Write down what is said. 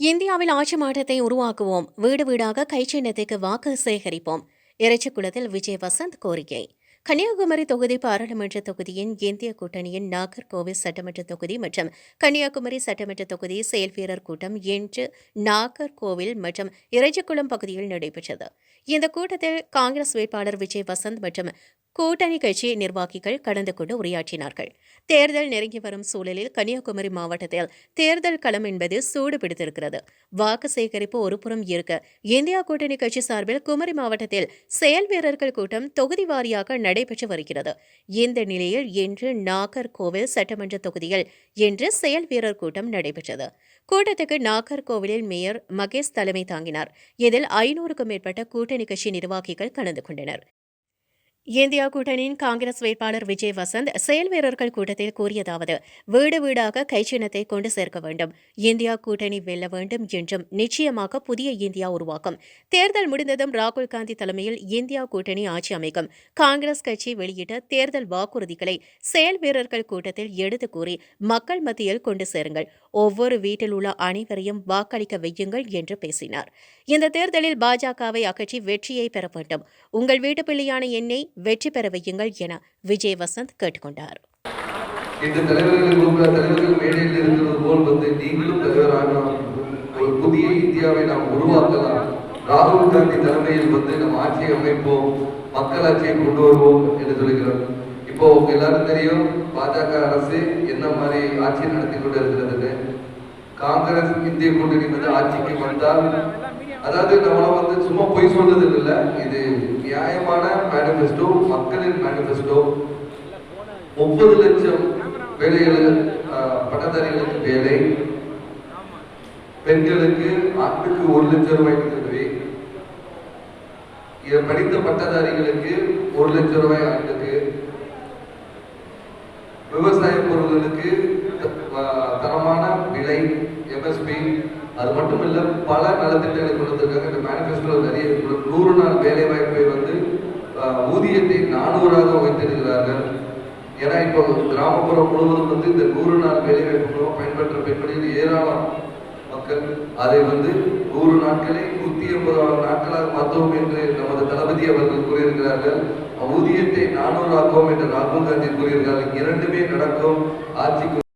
இந்தியாவில் ஆட்சி மாற்றத்தை உருவாக்குவோம். வீடு வீடாக கைச்சின்னத்துக்கு வாக்கு சேகரிப்போம். இறைச்சிக்குளத்தில் விஜய் வசந்த் கோரிக்கை. கன்னியாகுமரி தொகுதி பாராளுமன்ற தொகுதியின் இந்திய கூட்டணியின் நாகர்கோவில் சட்டமன்ற தொகுதி மற்றும் கன்னியாகுமரி சட்டமன்ற தொகுதி செயல் வீரர் கூட்டம் இன்று நாகர்கோவில் மற்றும் இறைச்சிக்குளம் பகுதியில் நடைபெற்றது. இந்த கூட்டத்தில் காங்கிரஸ் வேட்பாளர் விஜய் வசந்த் மற்றும் கூட்டணி கட்சி நிர்வாகிகள் கலந்து கொண்டு உரையாற்றினார்கள். தேர்தல் நெருங்கி வரும் சூழலில் கன்னியாகுமரி மாவட்டத்தில் தேர்தல் களம் என்பது சூடு பிடித்திருக்கிறது வாக்கு சேகரிப்பு ஒருபுறம் இருக்க இந்தியா கூட்டணி கட்சி சார்பில் குமரி மாவட்டத்தில் செயல் வீரர்கள் கூட்டம் தொகுதி வாரியாக நடைபெற்று வருகிறது. இந்த நிலையில் இன்று நாகர்கோவில் சட்டமன்ற தொகுதியில் இன்று செயல் வீரர் கூட்டம் நடைபெற்றது. கூட்டத்துக்கு நாகர்கோவிலில் மேயர் மகேஷ் தலைமை தாங்கினார். இதில் ஐநூறுக்கும் மேற்பட்ட கூட்டணி கட்சி நிர்வாகிகள் கலந்து கொண்டனர். இந்தியா கூட்டணியின் காங்கிரஸ் வேட்பாளர் விஜய் வசந்த் செயல் வீரர்கள் கூட்டத்தில் கூறியதாவது வீடு வீடாக கைச்சின்னத்தை கொண்டு சேர்க்க வேண்டும். இந்தியா கூட்டணி வெல்ல வேண்டும் என்றும் நிச்சயமாக புதிய இந்தியா உருவாக்கும். தேர்தல் முடிந்ததும் ராகுல் காந்தி தலைமையில் இந்தியா கூட்டணி ஆட்சி அமைக்கும். காங்கிரஸ் கட்சி வெளியிட்ட தேர்தல் வாக்குறுதிகளை செயல் வீரர்கள் கூட்டத்தில் எடுத்து கூறி மக்கள் மத்தியில் கொண்டு சேருங்கள். ஒவ்வொரு வீட்டில் உள்ள அனைவரையும் வாக்களிக்க வையுங்கள் என்று பேசினார். இந்த தேர்தலில் பாஜகவை அகற்றி வெற்றியை பெற வேண்டும். உங்கள் வீட்டு பிள்ளையான என்னை வெற்றி பெற வையுங்கள் என விஜய் வசந்த் கேட்டுக்கொண்டார். இந்த தலைவர்கள் உள்ள தலைவர்கள் மேடையில் இருக்கிறது போல் வந்து நீங்களும் தலைவராகலாம் ஒரு புதிய இந்தியாவை நாம் உருவாக்கலாம். ராகுல் காந்தி தலைமையில் வந்து நம்ம ஆட்சியை அமைப்போம் மக்களாட்சியை கொண்டு வருவோம் என்று சொல்லுகிறோம் இப்போ உங்க எல்லாரும் தெரியும் பாஜக அரசு என்ன மாதிரி ஆட்சி நடத்தி கொண்டு இருக்கிறதுன்னு காங்கிரஸ் இந்திய கூட்டணி வந்து ஆட்சிக்கு வந்தால் அதாவது நம்மள வந்து சும்மா பொய் சொல்றது இல்லை இது நியாயமான மேனிஃபெஸ்டோ மக்களின் மேனிஃபெஸ்டோ முப்பது லட்சம் வேலைகள் ஆஹ், பட்டதாரிகளுக்கு வேலை. பெண்களுக்கு ஆண்டுக்கு ஒரு லட்சம் ரூபாய் உதவி இதை படித்த பட்டதாரிகளுக்கு ஒரு லட்சம் ரூபாய் ஆண்டுக்கு. விவசாய பொருட்களுக்கு தரமான விலை. எம்எஸ்பி அது மட்டும் இல்லை பல நலத்திட்டங்களை கொண்டு வந்திருக்காங்க. இந்த மேனிஃபெஸ்டோல நிறைய நூறு நாள் வேலை வாய்ப்பை வந்து ஊதியத்தை நானூறாக வைத்திருக்கிறார்கள் ஏன்னா இப்போ கிராமப்புறம் முழுவதும் வந்து இந்த நூறு நாள் வேலை வாய்ப்பு மூலம் பயன்பெற்ற பெண்களில் ஏராளம் மக்கள். அதை வந்து நூறு நாட்களை நூத்தி எண்பது நாட்களாக மாற்றுவோம் என்று நமது தளபதி அவர்கள் கூறியிருக்கிறார்கள். ஊதியத்தை நானூறு ஆக்குவோம் என்று ராகுல் காந்தி கூறியிருக்கிறார்கள் இரண்டுமே நடக்கும். ஆட்சிக்கு